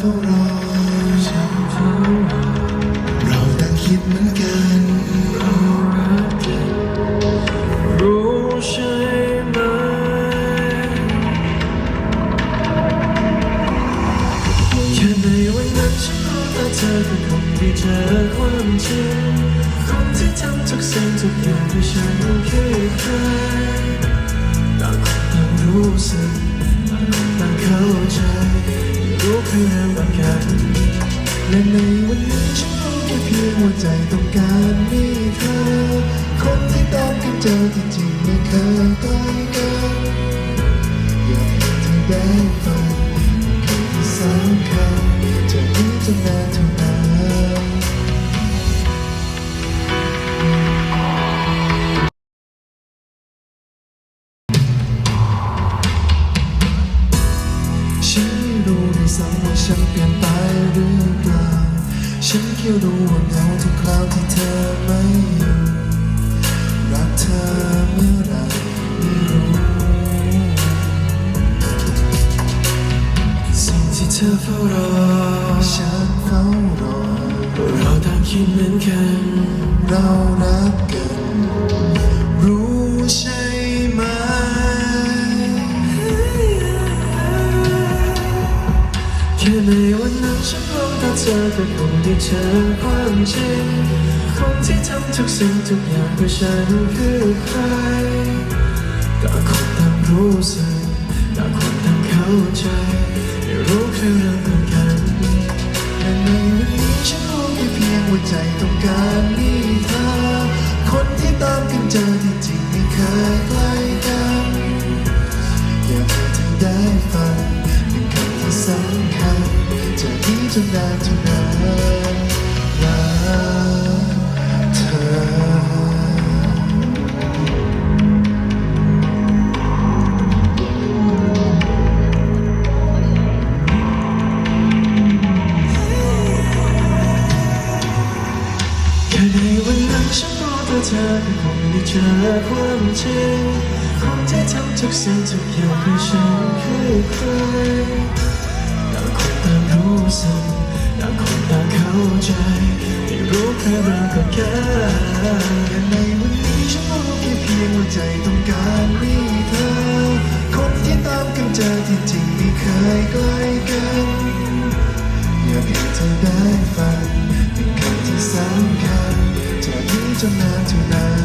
เฝ้ารอเฝ้าราต่างคิดเหมือนกันรู้ใช่ไหมแค่ในวันนั้นฉันรู้ว่าเธอคือคนที่เจอความจริงคนที่ทำทุกสิ่งทุกอย่างให้ฉันคือใครต่างคนต่างรู้สึก พียงบางกันและในวันนี้ฉันรู้แค่เพียงว่าใจต้องการมีเธอ คนที่ตามกันเจอที่จริงไม่เคยใกล้กันอยากให้เธอได้ฟังคำที่สำคัญจะรู้จะนานเท่า ซ้ำว่าฉันเปลี่ยนไปหรือเปล่า ฉันแค่รู้ว่าเหงาทุกคราวที่เธอไม่อยู่ รักเธอเมื่อไหรไม่รู้สิ่งที่เธอเฝ้ารอ ฉันเฝ้ารอ เราต่างคิดเหมือนกัน เรารักกัน รู้ใช่ ในวันนั้นฉันรู้ว่าเธอคือคนที่เจอความจริงคนที่ทำทุกสิ่งทุกอย่างเพื่อฉันคือใครต่างคนต่างรู้สึกต่างคนต่างเข้าใจไม่รู้แค่เรื่องเหมือนกันและในวันนี้ฉันรู้แค่เพียงว่าใจต้องการมีเธอคนที่ตามกันเจอที่จริงไม่เคยใกล้กันอยากให้เธอได้ฟัง จากนี้จนนานเท่านานรักเธอ แค่ในวันนั้นฉันรู้ว่าเธอคือคนที่เจอความจริงคนที่ทำทุกสิ่งทุกอย่างเพื่อฉันคือใคร รู้สึกต่างคนต่างเข้าใจไม่รู้แค่เรื่องก็แค่และในวันนี้ฉันรู้แค่เพียงว่าใจต้องการมีเธอ คนที่ตามกันเจอที่จริงไม่เคยใกล้กันอยากให้เธอได้ฟังเป็นคำที่สำคัญจากนี้จนนานเท่านาน